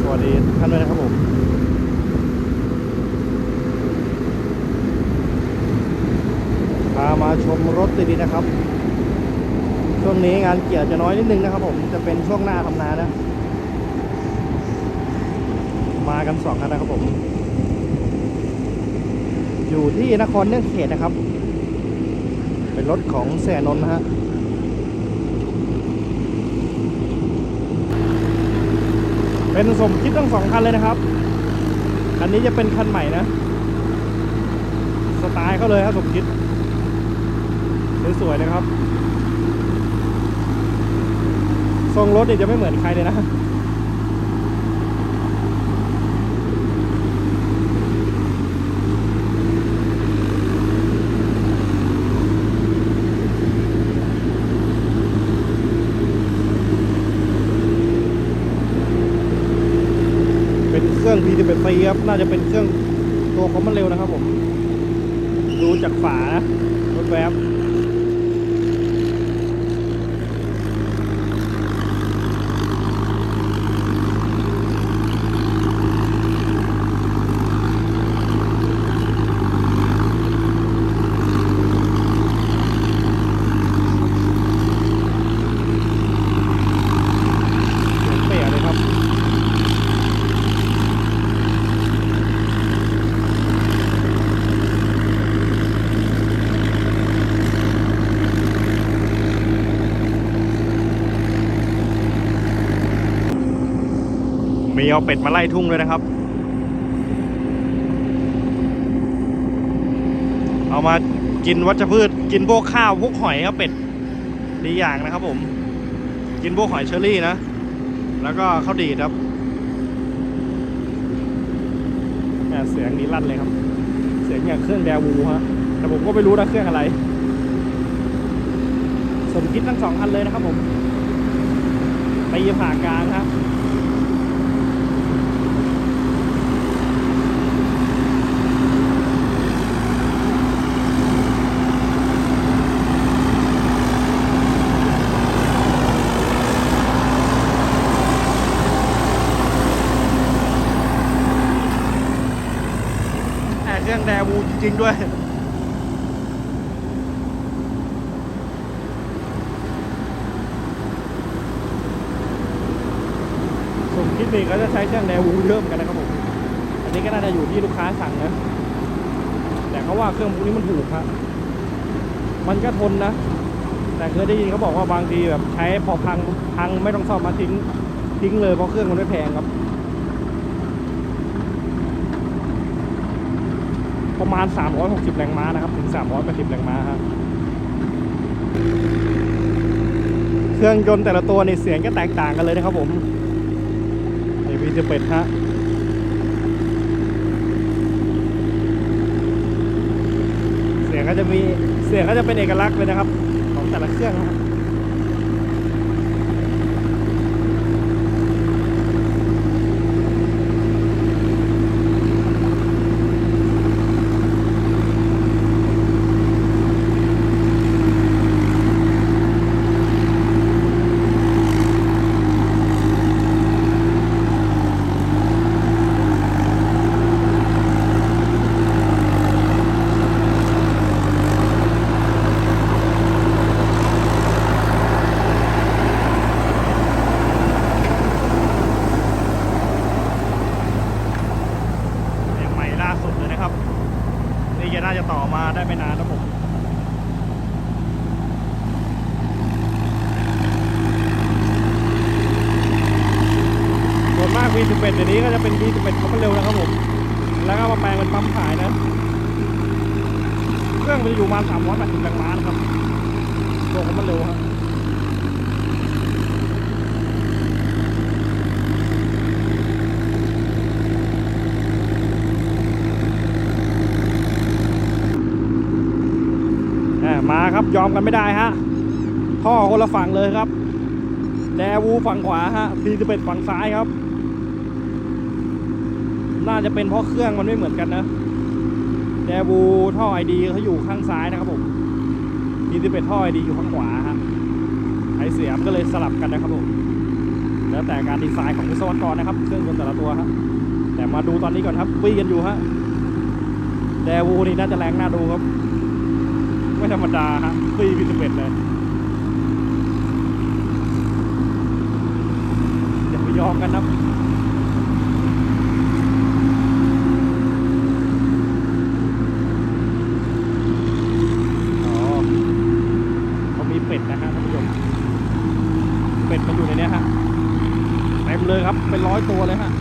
สวัสดีทุกท่านด้วยนะครับผมพามาชมรถดีๆนะครับ ช่วงนี้งานเกี่ยวจะน้อยนิดนึงนะครับ ผมจะเป็นช่วงหน้าทำนานะ มากันสองคันนะครับผม อยู่ที่นครเนื่องเขตนะครับ เป็นรถของแสนนท์นะฮะ เป็นสมคิดทั้งสองคันเลยนะครับ อันนี้จะเป็นคันใหม่นะ สไตล์เขาเลยครับสมคิด สวยๆนะครับ ทรงรถเนี่จะไม่เหมือนใครเลยนะ รื่อง P11C ครับ น่าจะเป็นเครื่องตัวของมันเร็วนะครับผม ดูจากฝานะรถแวบเสียงเปียเลยครับ มีเอาเป็ดมาไล่ทุ่งเลยนะครับ เอามากินวัชพืช กินพวกข้าวพวกหอยครับเป็ดดีอย่างนะครับผม กินพวกหอยเชอรี่นะ แล้วก็ข้าวดีดครับแหม่เสียงนี้ลั่นเลยครับ เสียงอย่างเครื่องแดวูฮะ แต่ผมก็ไม่รู้นะเครื่องอะไร สมคิดทั้งสองคันเลยนะครับผมไปผ่ากลางครับ เครื่องแดวูจริงด้วยผมคิดเองก็จะใช้เครื่องแดวูเยอะเหมือนกันนะครับผม อันนี้ก็น่าจะอยู่ที่ลูกค้าสั่งนะ แต่เขาว่าเครื่องพวกนี้มันถูกครับ มันก็ทนนะ แต่เคยได้ยินเขาบอกว่าบางทีแบบใช้พอพังพังไม่ต้องซ่อมมาทิ้งทิ้งเลยเพราะเครื่องมันไม่แพงครับ ประมาณ 360 แรงม้านะครับ ถึง 380 แรงม้าครับเครื่องยนต์แต่ละตัวในเสียงก็แตกต่างกันเลยนะครับผมนี่พีจะเป็ดฮะเสียงก็จะมีเสียงก็จะเป็นเอกลักษณ์เลยนะครับ ของแต่ละเครื่องนะครับ อย่างใหม่ล่าสุดเลยนะครับ นี่จะน่าจะต่อมาได้ไม่นานนะผม ส่วนมาก V11 เดี๋ยวนี้ก็จะเป็น V11 เขามันเร็วนะครับผม แล้วก็มาแปลงเป็นปั๊มขายนะ เครื่องมันจะอยู่ประมาณ380แรงม้านะครับตัวของมันเร็วครับอะมาครับยอมกันไม่ได้ฮะท่อคนละฝั่งเลยครับ แดวูฝั่งขวาฮะพีจะเป็นฝั่งซ้ายครับ น่าจะเป็นเพราะเครื่องมันไม่เหมือนกันนะแดวูท่อไอดีเขาอยู่ข้างซ้ายนะครับผมพีจะเป็นท่อไอดีอยู่ข้างขวาฮะไอเสียมก็เลยสลับกันนะครับผมแล้วแต่การดีไซน์ของวิศวกรนะครับ เครื่องยนต์แต่ละตัวครับแต่มาดูตอนนี้ก่อนครับวิ่งกันอยู่ฮะแดวูนี่น่าจะแรงน่าดูครับ ไม่ธรรมดาฮะปีพีสิบเอ็ดเลยอย่าไปยอมกันนะอเขามีเป็ดนะฮะท่านผู้ชมเป็ดมันอยู่ในเนี้ยฮะเต็มเลยค ร้อยตัวเลยฮะ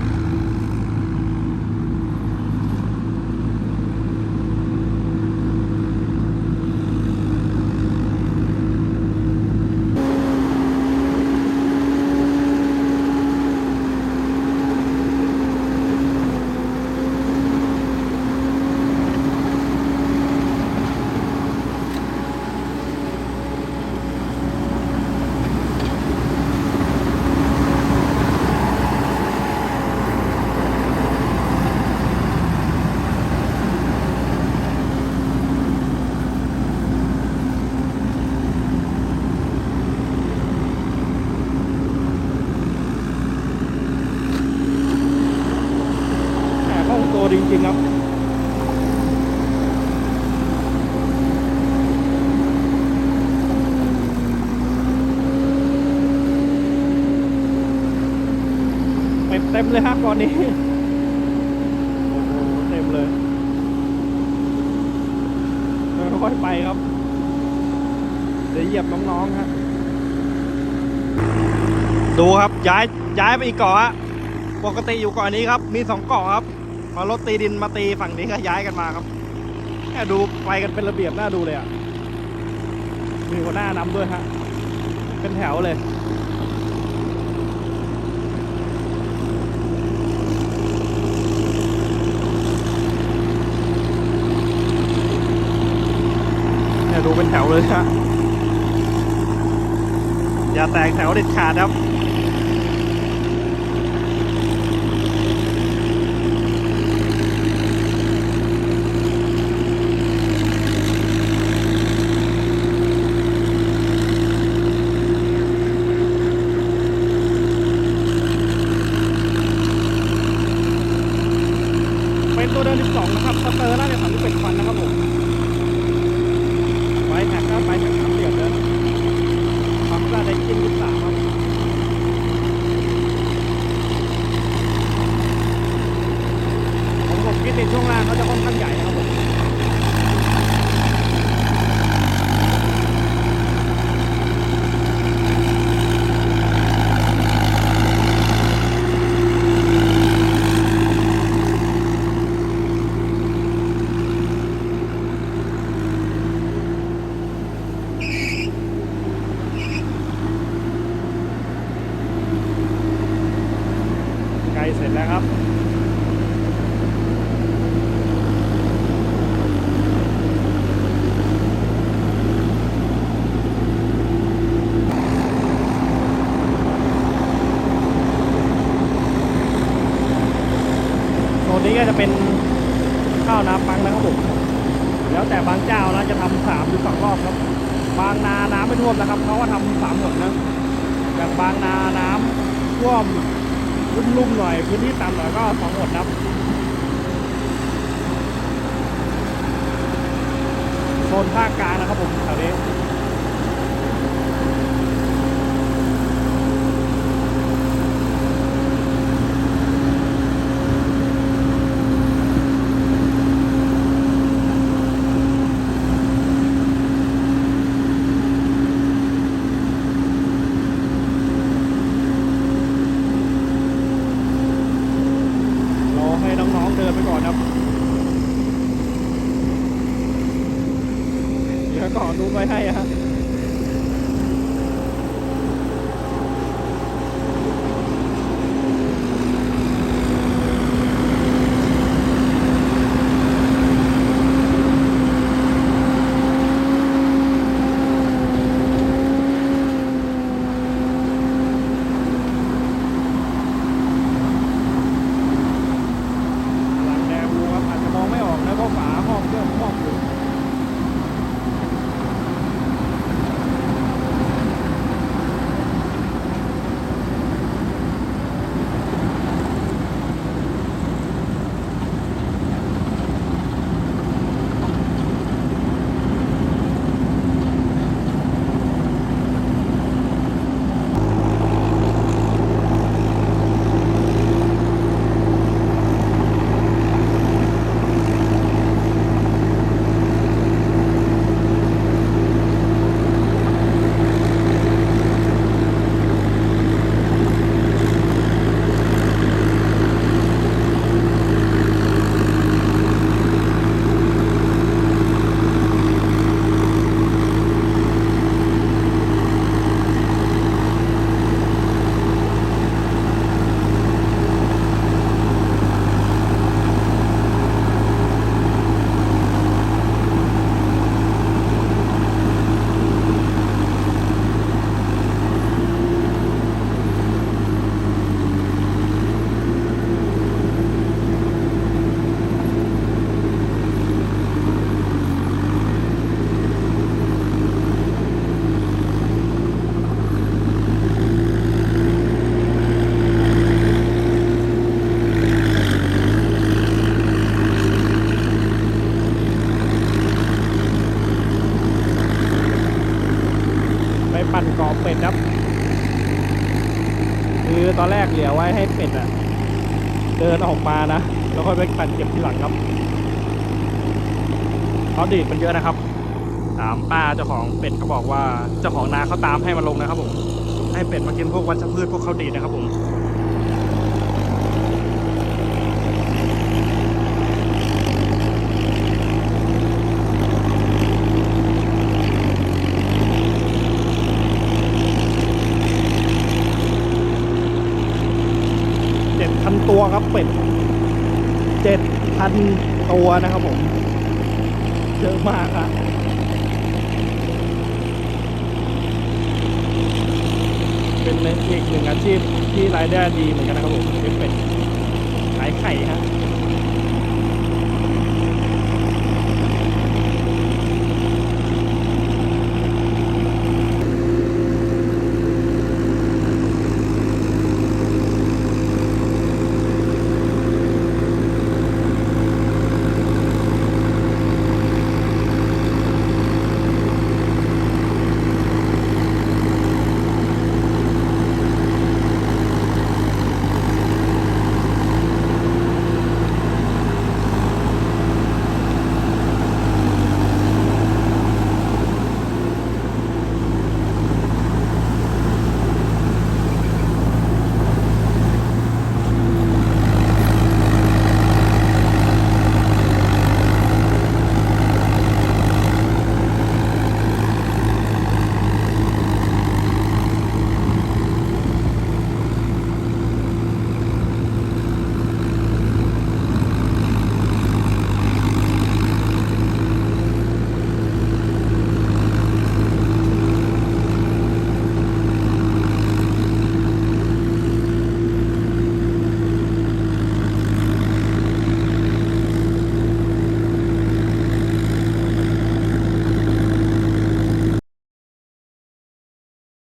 ต็มเต็มเลยฮะก่อนนี้โอ้โหเต็มเลยค่อยไปครับเดี๋ยวเหยียบน้องๆฮะดูครับย้ายย้ายไปอีกเกาะฮะปกติอยู่เกาะนี้ครับ มีสองเกาะครับพอรถตีดินมาตีฝั่งนี้ก็ย้ายกันมาครับแค่ดูไปกันเป็นระเบียบน่าดูเลยอะมีหัวหน้านำด้วยฮะเป็นแถวเลยดูเป็นแถวเลย ฮะอย่าแตกแถวเด็ดขาดครับ เป็นตัวเดิน12นะครับสเตอร์น่าจะทำเป็นควันนะครับผมไว้แท็กก็ไปแท็กสามเหลี่ยมเลยปั๊มก็ได้กิน23ครับของผมคิดในช่วงล่างเขาจะค่อนข้างใหญ่นะครับผมใกล้เสร็จแล้วครับ โซนนี้ก็จะเป็นข้าวนาปังนะครับผมแล้วแต่บางเจ้านะจะทำสามหรือสองรอบครับ บางนาน้ำไม่ท่วมนะครับเขาก็ทำสามหนนะอย่างบางนาน้ำท่วมลุ่มๆหน่อยพื้นที่ต่ำหน่อยก็สองหนนะครับโซนภาคกลางนะครับผมแถวนี้ ฟ้า ออกมานะ แล้วค่อยไปตัดเก็บทีหลังครับเขาดีดมันเยอะนะครับ ตามป้าเจ้าของเป็ดเขาบอกว่าเจ้าของนาเขาตามให้มาลงนะครับผมให้เป็ดมากินพวกวัชพืชพวกเขาดีดนะครับผม พันตัวครับเป็ดเจ็ดพันตัวนะครับผมเยอะมากครับเป็นอีกหนึ่งอาชีพที่รายได้ดีเหมือนกันนะครับผมเลี้ยงเป็ดขายไข่ฮะ